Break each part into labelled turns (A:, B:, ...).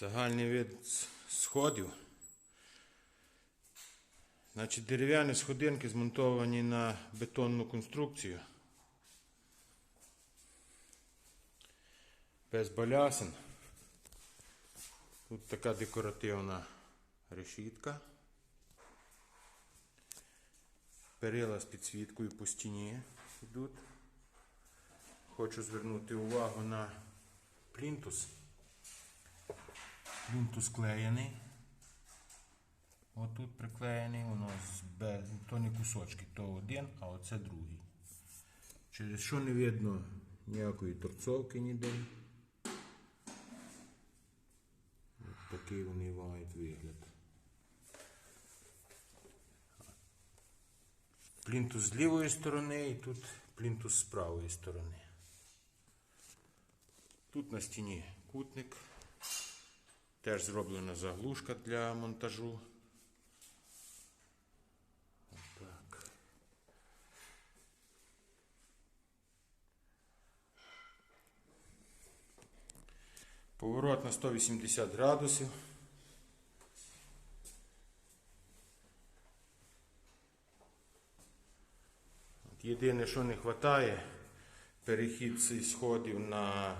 A: Загальний вид сходів. Значить, дерев'яні сходинки змонтовані на бетонну конструкцію. Без балясин. Тут така декоративна решітка. Перила з підсвіткою по стіні йдуть. Хочу звернути увагу на плінтус. Плінтус клеєний. Отут приклеєний, воно з без, то не кусочки, то один, а оце другий. Через що не видно ніякої торцовки ніде. От такий вони мають вигляд. Плінтус з лівої сторони і тут плінтус з правої сторони. Тут на стіні кутник. Теж зроблена заглушка для монтажу. Так. Поворот на 180 градусів. Єдине, що не вистачає, перехід цих сходів на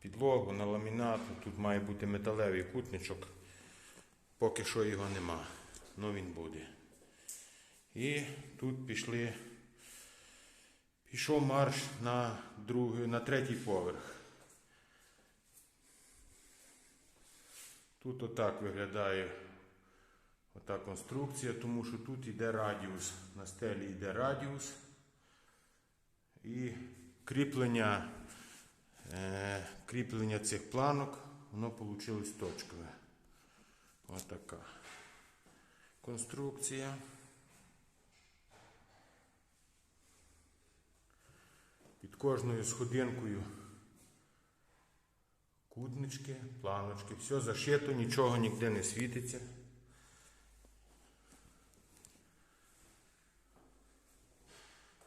A: підлогу, на ламінат. Тут має бути металевий кутничок. Поки що його нема. Ну він буде. І тут пішли. Пішов марш на другий, на третій поверх. Тут отак виглядає ота конструкція, тому що тут йде радіус. На стелі йде радіус. І кріплення, кріплення цих планок, воно вийшло точкове. Отака конструкція. Під кожною сходинкою кутнички, планочки, все зашито, нічого ніде не світиться.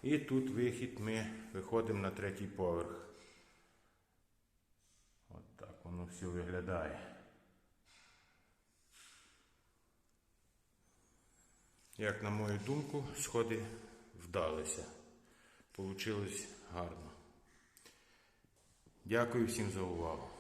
A: І тут вихід ми виходимо на третій поверх. Воно все виглядає. Як на мою думку, сходи вдалися. Получилось гарно. Дякую всім за увагу.